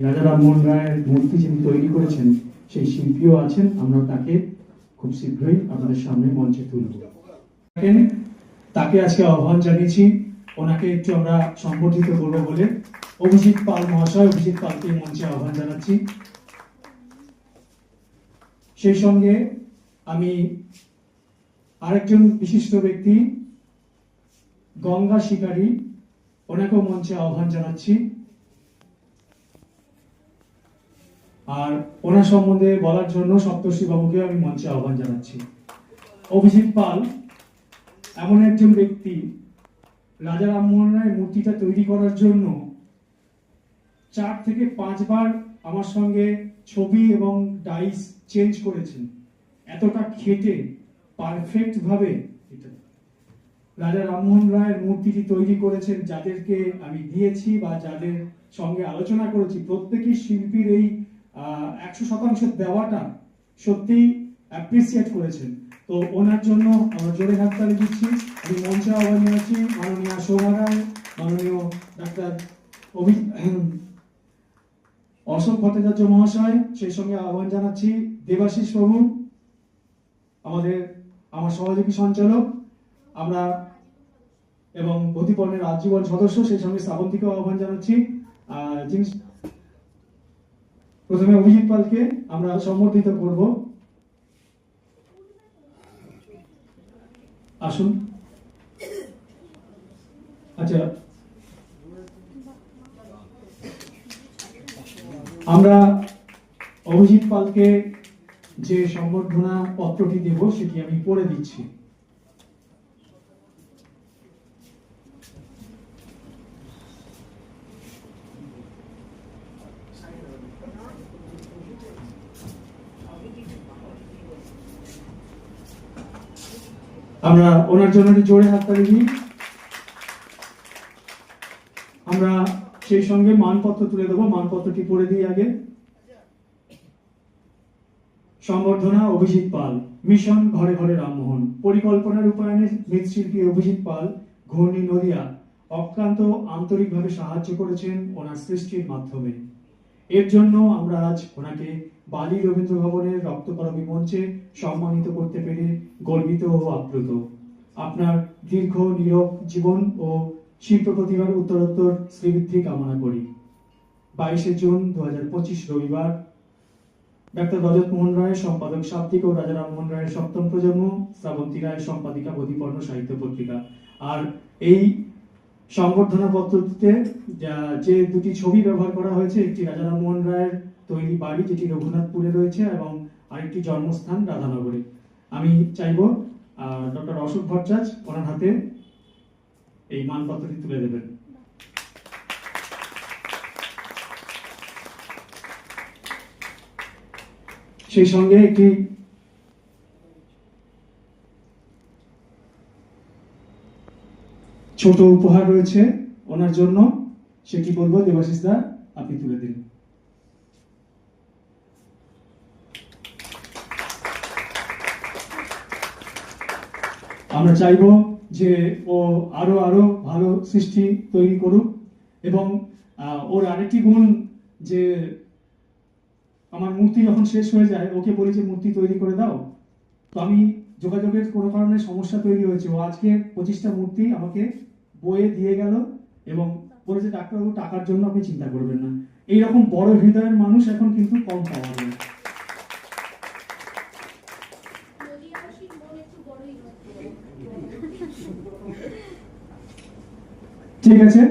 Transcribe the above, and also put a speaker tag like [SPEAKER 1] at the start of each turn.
[SPEAKER 1] রাজা রামমোহন রায়ের মূর্তি যিনি তৈরি করেছেন, সেই শিল্পীও আছেন। আমরা তাকে খুব শীঘ্রই আপনাদের সামনে মঞ্চে তুলব। তাকে আজকে আহ্বান জানিয়েছি। ওনাকে একটু আমরা সম্বোধিত করব বলে। অভিজিৎ পাল মহাশয়, অভিজিৎ পালকে মঞ্চে আহ্বান জানাচ্ছি। সেই সঙ্গে আমি আরেকজন বিশিষ্ট ব্যক্তি, গঙ্গা শিকারী, ওনাকেও মঞ্চে আহ্বান জানাচ্ছি। আর ওনার সম্বন্ধে বলার জন্য সপ্তর্ষি বাবুকে আমি মঞ্চে আহ্বান জানাচ্ছি। অভিজিৎ পাল, এমন একজন ব্যক্তি, রাজা রামমোহন রায় মূর্তিটা তৈরি করার জন্য চার থেকে পাঁচবার আমার সঙ্গে ছবি এবং ডাইস চেঞ্জ করেছেন। এতটা খেটে পারফেক্ট ভাবে এটা। রাজা রামমোহন রায়ের মূর্তিটি তৈরি করেছেন যাদেরকে আমি দিয়েছি বা যাদের সঙ্গে আলোচনা করেছি। প্রত্যেকই শিল্পীর এই একশো শতাংশ দেওয়াটা সত্যিই অ্যাপ্রিসিয়েট করেছেন। তো ওনার জন্য আমরা জোরে হাততালি দিচ্ছি। আমি মঞ্চে আহ্বান জানাচ্ছি মাননীয় শোভা রায় মাননীয় ডাক্তার অভি অশোক ভট্টাচার্য মহাশয়, সেই সঙ্গে আহ্বান জানাচ্ছি দেবাশিস বাবু আমাদের, আমার সহযোগী সঞ্চালক, আমরা এবং প্রতিপর্ণের আজীবন সদস্য, সেই সঙ্গে শ্রাবন্তীকেও আহ্বান জানাচ্ছি। যিনি প্রথমে অভিজিৎ পালকে আমরা সম্বর্ধিত করব। আসুন। আচ্ছা। আমরা অভিজিৎ পালকে যে সম্বর্ধনা পত্রটি দেব, সেটি আমি পড়ে দিচ্ছি। আমরা ওনার জন্য জোরে হাততালি দিই আমরা সেই সঙ্গে মানপত্র তুলে দেবো। মানপত্রটি পড়ে দিই আগে। সম্বর্ধনা, অভিজিৎ পাল। মিশন, ঘরে ঘরে রামমোহন। পরিকল্পনা রূপায়ণে মৃৎশিল্পী অভিজিৎ পাল, ঘূর্ণি নদিয়া। অক্লান্ত আন্তরিকভাবে সাহায্য করেছেন ওনার সৃষ্টির মাধ্যমে। এর জন্য আমরা আজ ওনাকে বালি রবীন্দ্র ভবনের রক্তকরবী মঞ্চে সম্মানিত করতে পেরে গর্বিত ও আপ্লুত। আপনার দীর্ঘ, নীরব জীবন ও শিল্প প্রতিভার উত্তরোত্তর শ্রীবৃদ্ধি কামনা করি। বাইশে জুন দু হাজার পঁচিশ রবিবার, ডাক্তার রজত মোহন রায় সম্পাদক শাব্দিক ও রাজা রামমোহন রায়ের সপ্তম প্রজন্ম, শ্রাবন্তী রায় সম্পাদিকা বোধিপর্ণ সাহিত্য পত্রিকা। আর এই সংবর্ধনা পত্রটিতে যা- দুটি ছবি ব্যবহার করা হয়েছে, একটি রাজা রামমোহন রায়ের তৈরি বাড়ি, যেটি রঘুনাথপুরে রয়েছে, এবং আরেকটি জন্মস্থান রাধানগরে। আমি চাইব ডক্টর অশোক ভট্টাচার্য ওনার হাতে এই মানপত্রটি তুলে দেবেন। সেই সঙ্গে একটি ছোট উপহার রয়েছে ওনার জন্য। সেটি বলব, দেবাশিস দা, আপনি তুলে দিন। আমরা চাইব যে ও আরও আরও ভালো সৃষ্টি তৈরি করুক এবং ওর আরেকটি গুণ যে আমার মূর্তি যখন শেষ হয়ে যায়, ওকে বলি যে, মূর্তি তৈরি করে দাও। তো আমি যোগাযোগের কোনো কারণে সমস্যা তৈরি হয়েছে। ও আজকে পঁচিশটা মূর্তি আমাকে বয়ে দিয়ে গেল এবং বলেছে, ডাক্তারবাবু, টাকার জন্য আপনি চিন্তা করবেন না এইরকম বড় হৃদয়ের মানুষ এখন কিন্তু কম পাওয়া যায়। ঠিক আছে